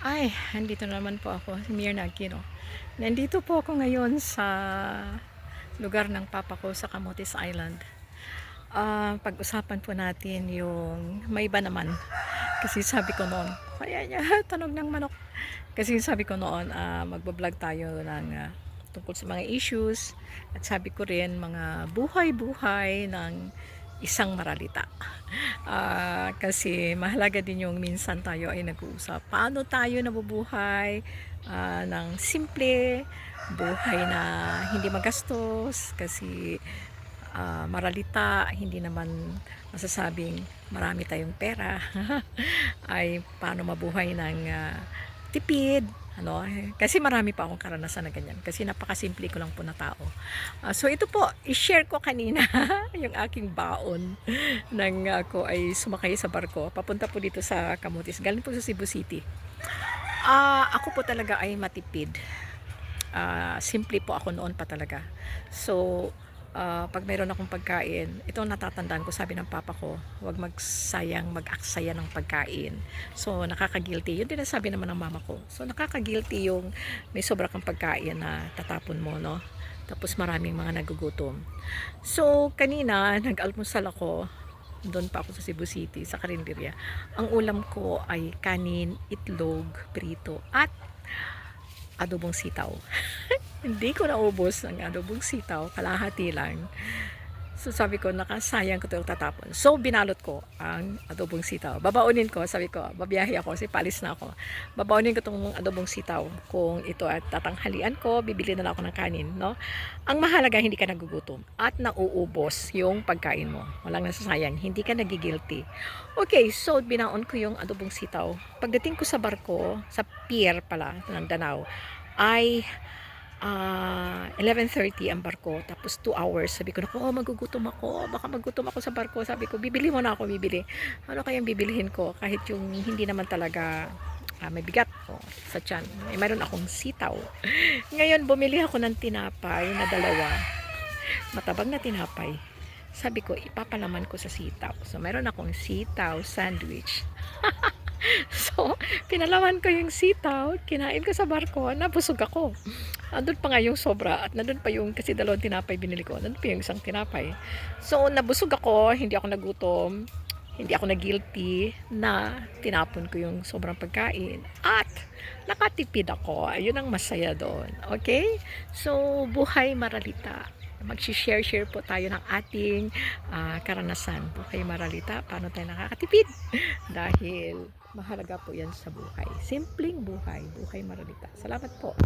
Ay, andito na naman po ako, si Mir Nagkino. Nandito po ako ngayon sa lugar ng papa ko sa Camotes Island. Ah, pag-usapan po natin yung may iba naman. Kasi sabi ko noon, kaya niya, tunog ng manok. Kasi sabi ko noon, ah, magbablog tayo ng ah, tungkol sa mga issues. At sabi ko rin, mga buhay-buhay ng isang maralita. Ah, kasi mahalaga din yung minsan tayo ay nag-uusap. Paano tayo nabubuhay ah, ng simple, buhay na hindi magastos, kasi ah, maralita, hindi naman masasabing marami tayong pera. ay paano mabuhay ng ah, tipid, ano, kasi marami pa akong karanasan na ganyan. Kasi napakasimple ko lang po na tao. Ah, so ito po, i-share ko kanina yung aking baon nang ako ay sumakay sa barko. Papunta po dito sa Camotes. Galing po sa Cebu City. Ah, ako po talaga ay matipid. Ah, simple po ako noon pa talaga. So, ah, pag mayroon akong pagkain, ito natatandaan ko, sabi ng papa ko, huwag magsayang, mag-aksaya ng pagkain. So, nakaka-guilty. Yun din ang sabi naman ng mama ko. So, nakaka-guilty yung may sobra kang pagkain na tatapon mo, no? Tapos maraming mga nagugutom. So, kanina, nag-almusal ako. Doon pa ako sa Cebu City, sa Carinderia. Ang ulam ko ay kanin, itlog, prito, at adobong sitaw. Hindi ko naubos ang adobong sitaw, kalahati lang. So sabi ko, nakasayang ko ito tatapon. So binalot ko ang adobong sitaw. Babaunin ko, sabi ko, babiyahe ako, kasi palis na ako. Babaunin ko itong adobong sitaw. Kung ito at tatanghalian ko, bibili na lang ako ng kanin. No? Ang mahalaga, hindi ka nagugutom at nauubos yung pagkain mo. Walang nasasayang, hindi ka nagigilty. Okay, so binaon ko yung adobong sitaw. Pagdating ko sa barko, sa pier pala ng Danao, ay ah 11.30 ang barko, tapos 2 hours. Sabi ko, naku, oh, magugutom ako. Baka magutom ako sa barko. Sabi ko, bibili mo na ako, bibili. Ano kayang bibilihin ko? Kahit yung hindi naman talaga ah, may bigat oh, sa tiyan. May mayroon akong sitaw. Ngayon, bumili ako ng tinapay na dalawa. Matabang na tinapay. Sabi ko, ipapalaman ko sa sitaw. So, mayroon akong sitaw sandwich. so, pinalaman ko yung sitaw, kinain ko sa barko, nabusog ako. Andun pa nga yung sobra at nandun pa yung, kasi dalawang tinapay binili ko, nandun pa yung isang tinapay. So, nabusog ako, hindi ako nagutom, hindi ako na-guilty na tinapon ko yung sobrang pagkain. At nakatipid ako. Ayun ang masaya doon. Okay? So, buhay maralita. Mag-share-share po tayo ng ating ah, karanasan. Buhay maralita. Paano tayo nakakatipid? Dahil mahalaga po yan sa buhay. Simpleng buhay. Buhay maralita. Salamat po.